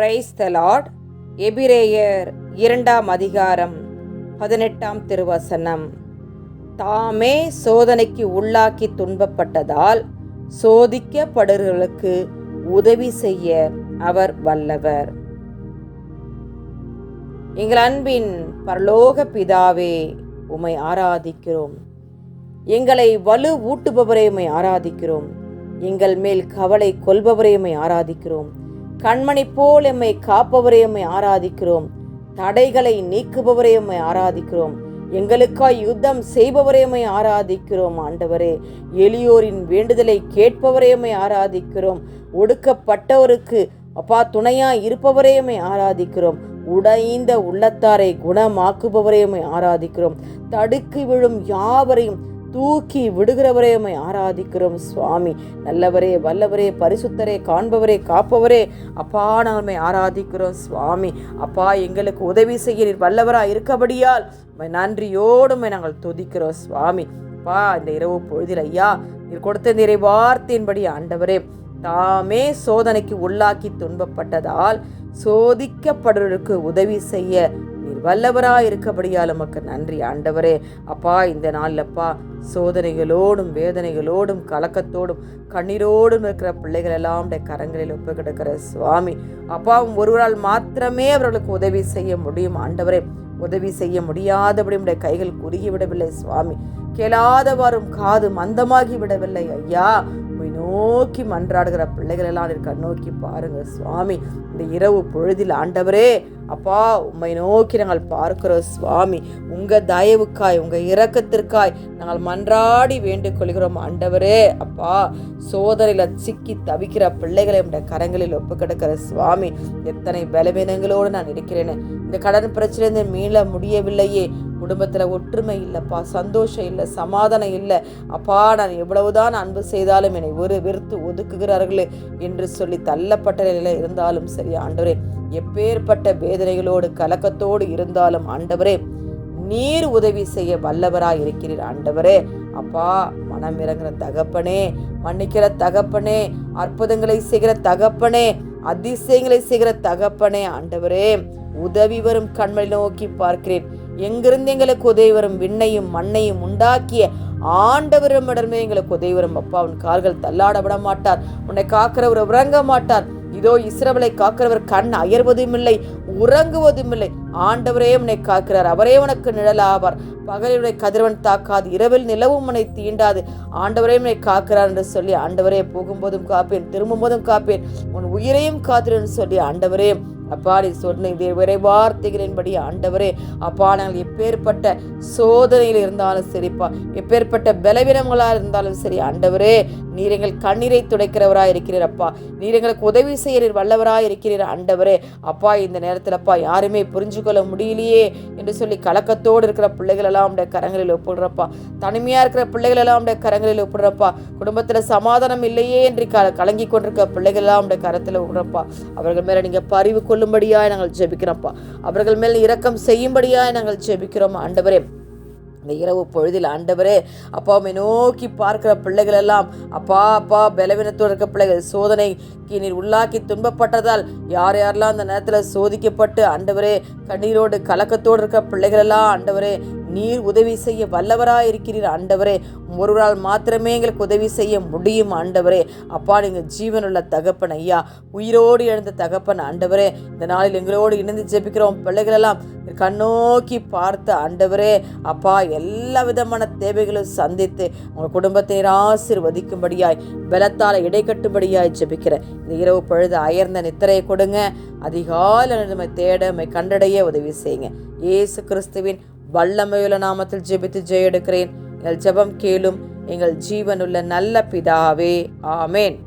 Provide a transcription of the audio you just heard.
Praise the Lord எபிரேயர் இரண்டாம் அதிகாரம் பதினெட்டாம் திருவசனம். தாமே சோதனைக்கு உள்ளாக்கி துன்பப்பட்டதால் சோதிக்கப்படுகளுக்கு உதவி செய்ய அவர் வல்லவர். எங்கள் அன்பின் பரலோக பிதாவே உமை ஆராதிக்கிறோம். எங்களை வலு ஊட்டுபவரையுமை ஆராதிக்கிறோம். எங்கள் மேல் கவலை கொள்பவரை ஆராதிக்கிறோம். கண்மணி போல் எம்மை காப்பவரை எம்மை ஆராதிக்கிறோம். தடைகளை நீக்குபவரை எம்மை ஆராதிக்கிறோம். எங்களுக்காய் யுத்தம் செய்பவரை ஆராதிக்கிறோம் ஆண்டவரே. எளியோரின் வேண்டுதலை கேட்பவரை ஆராதிக்கிறோம். ஒடுக்கப்பட்டவருக்கு அப்பா துணையா இருப்பவரே ஆராதிக்கிறோம். உடைந்த உள்ளத்தாரை குணமாக்குபவரே ஆராதிக்கிறோம். தடுக்கி விழும் யாவரையும் தூக்கி விடுகிறவரே உம்மை ஆராதிக்கிறோம் சுவாமி. நல்லவரே வல்லவரே பரிசுத்தரே காண்பவரே காப்பவரே அப்பா நாங்கள் ஆராதிக்கிறோம் சுவாமி. அப்பா எங்களுக்கு உதவி செய்ய நீர் வல்லவரா இருக்கபடியால் நன்றியோடுமை நாங்கள் துதிக்கிறோம் சுவாமி. அப்பா இந்த இரவு பொழுதில் ஐயா நீர் கொடுத்த நிறை வார்த்தையின்படி ஆண்டவரே தாமே சோதனைக்கு உள்ளாக்கி துன்பப்பட்டதால் சோதிக்கப்படுவதற்கு உதவி செய்ய வல்லவராக இருக்கபடியால் உமக்கு நன்றி. ஆண்டவரே அப்பா இந்த நாளில் அப்பா சோதனைகளோடும் வேதனைகளோடும் கலக்கத்தோடும் கண்ணீரோடும் இருக்கிற பிள்ளைகள் எல்லாம் உடைய கரங்களில் ஒப்பு கிடக்கிற சுவாமி. அப்பாவும் ஒருவரால் மாத்திரமே அவர்களுக்கு உதவி செய்ய முடியும். ஆண்டவரே உதவி செய்ய முடியாதபடி உடைய கைகள் குறுகி விடவில்லை சுவாமி. கேளாதவாறும் காது மந்தமாகி விடவில்லை ஐயா. உம்மை நோக்கி மன்றாடுகிற பிள்ளைகள் எல்லாம் இருக்க நோக்கி பாருங்க சுவாமி. இந்த இரவு பொழுதில் ஆண்டவரே அப்பா உம்மை நோக்கி நாங்கள் பார்க்கிறோம் சுவாமி. உங்கள் தயவுக்காய் உங்கள் இரக்கத்திற்காய் நாங்கள் மன்றாடி வேண்டிக் கொள்கிறோம் ஆண்டவரே. அப்பா சோதனையில் சிக்கி தவிக்கிற பிள்ளைகளை உடைய கரங்களில் ஒப்பு கிடக்கிற சுவாமி எத்தனை பலவீனங்களோடு நான் இருக்கிறேன். இந்த கடன் பிரச்சனை மீள முடியவில்லையே. குடும்பத்தில் ஒற்றுமை இல்லைப்பா சந்தோஷம் இல்லை சமாதானம் இல்லை. அப்பா நான் எவ்வளவுதான் அன்பு செய்தாலும் என்னை ஒரு வெறுத்து ஒதுக்குகிறார்களே என்று சொல்லி தள்ளப்பட்ட நிலையில் இருந்தாலும் சரி ஆண்டவரே. எப்பேற்பட்ட வேதனைகளோடு கலக்கத்தோடு இருந்தாலும் ஆண்டவரே நீர் உதவி செய்ய வல்லவராய் இருக்கிறீர் ஆண்டவரே. அப்பா மனம் இறங்குற தகப்பனே மன்னிக்கிற தகப்பனே அற்புதங்களை செய்கிற தகப்பனே அதிசயங்களை செய்கிற தகப்பனே ஆண்டவரே. உதவி வரும் கண்மலை நோக்கி பார்க்கிறேன் எங்கிருந்து எங்களுக்கு உதவி வரும் விண்ணையும் மண்ணையும் உண்டாக்கிய ஆண்டவரிடமிடமே எங்களுக்கு உதவி வரும். அப்பா உன் கால்கள் தள்ளாட விட மாட்டார். உன்னை காக்கிறவர் உறங்க மாட்டார். இதோ இஸ்ரவலை காக்கிறவர் கண் அயர்வதும் இல்லை உறங்குவதும் இல்லை ஆண்டவரே உன்னை காக்கிறார் அவரே உனக்கு நிழலாவார். பகலினுடைய கதிரவன் தாக்காது இரவில் நிலவும் உன்னை தீண்டாது. ஆண்டவரே உன்னை காக்கிறார் என்று சொல்லி ஆண்டவரே போகும்போதும் காப்பேன் திரும்பும்போதும் காப்பேன். உன் உயிரையும் காத்திரன்னு சொல்லி ஆண்டவரே அப்பா நீ சொன்ன இதே விரை வார்த்தைகளின்படி ஆண்டவரே அப்பா நாங்கள் எப்பேற்பட்ட சோதனையில் இருந்தாலும் சரிப்பா எப்பேற்பட்ட பலவீனங்களாக இருந்தாலும் சரி ஆண்டவரே நீர் எங்கள் கண்ணீரை துடைக்கிறவராக இருக்கிறீர் அப்பா. நீர் எங்களுக்கு உதவி செய்ய வல்லவராக இருக்கிறீர் ஆண்டவரே. அப்பா இந்த நேரத்தில் அப்பா யாருமே புரிஞ்சு கொள்ள முடியலையே என்று சொல்லி கலக்கத்தோடு இருக்கிற பிள்ளைகள் எல்லாம் உடைய கரங்களில் ஒப்பிடுறப்பா. தனிமையாக இருக்கிற பிள்ளைகள் எல்லாம் உடைய கரங்களில் ஒப்பிடுறப்பா. குடும்பத்தில் சமாதானம் இல்லையே என்று க கலங்கி கொண்டிருக்க பிள்ளைகள் எல்லாம் உடைய கரத்தில் விடுறப்பா அவர்கள் மேலே நீங்கள் பரிவு கொள்ளும்படியாய் நாங்கள் ஜெபிக்கிறோம்ப்பா அவர்கள் மேல் இரக்கம் செய்யும்படியாய் நாங்கள் ஜெபிக்கிறோம் ஆண்டவரே. இந்த இரவு பொழுதில் ஆண்டவரே அப்பாவை நோக்கி பார்க்கிற பிள்ளைகள் எல்லாம் அப்பா அப்பா பலவீனத்தோடு இருக்க பிள்ளைகள் சோதனைக்கு நீர் உள்ளாக்கி துன்பப்பட்டதால் யார் யாரெல்லாம் அந்த நேரத்தில் சோதிக்கப்பட்டு ஆண்டவரே கண்ணீரோடு கலக்கத்தோடு இருக்க பிள்ளைகள் எல்லாம் ஆண்டவரே நீர் உதவி செய்ய வல்லவராக இருக்கிறீர் ஆண்டவரே. ஒருவரால் மாத்திரமே எங்களுக்கு உதவி செய்ய முடியும் ஆண்டவரே. அப்பா நீங்கள் ஜீவனுள்ள தகப்பன் ஐயா. உயிரோடு எழுந்த தகப்பன் ஆண்டவரே. இந்த நாளில் எங்களோடு இணைந்து ஜெபிக்கிறோம். பிள்ளைகளெல்லாம் கண்ணோக்கி பார்த்த ஆண்டவரே அப்பா எல்லா விதமான தேவைகளும் சந்தித்து உங்கள் குடும்பத்தை ஆசிர்வதிக்கும்படியாய் பலத்தால் இடைக்கட்டும்படியாய் ஜெபிக்கிறேன். இந்த இரவு பொழுது அயர்ந்த நித்திரையை கொடுங்க. அதிகாலை நம்மை தேட நம்மை கண்டடைய உதவி செய்யுங்க. இயேசு கிறிஸ்துவின் வல்லமையுள்ள நாமத்தில் ஜெபித்து ஜெயெடுக்கிறேன். எங்கள் ஜெபம் கேளும். எங்கள் ஜீவனுள்ள நல்ல பிதாவே. ஆமேன்.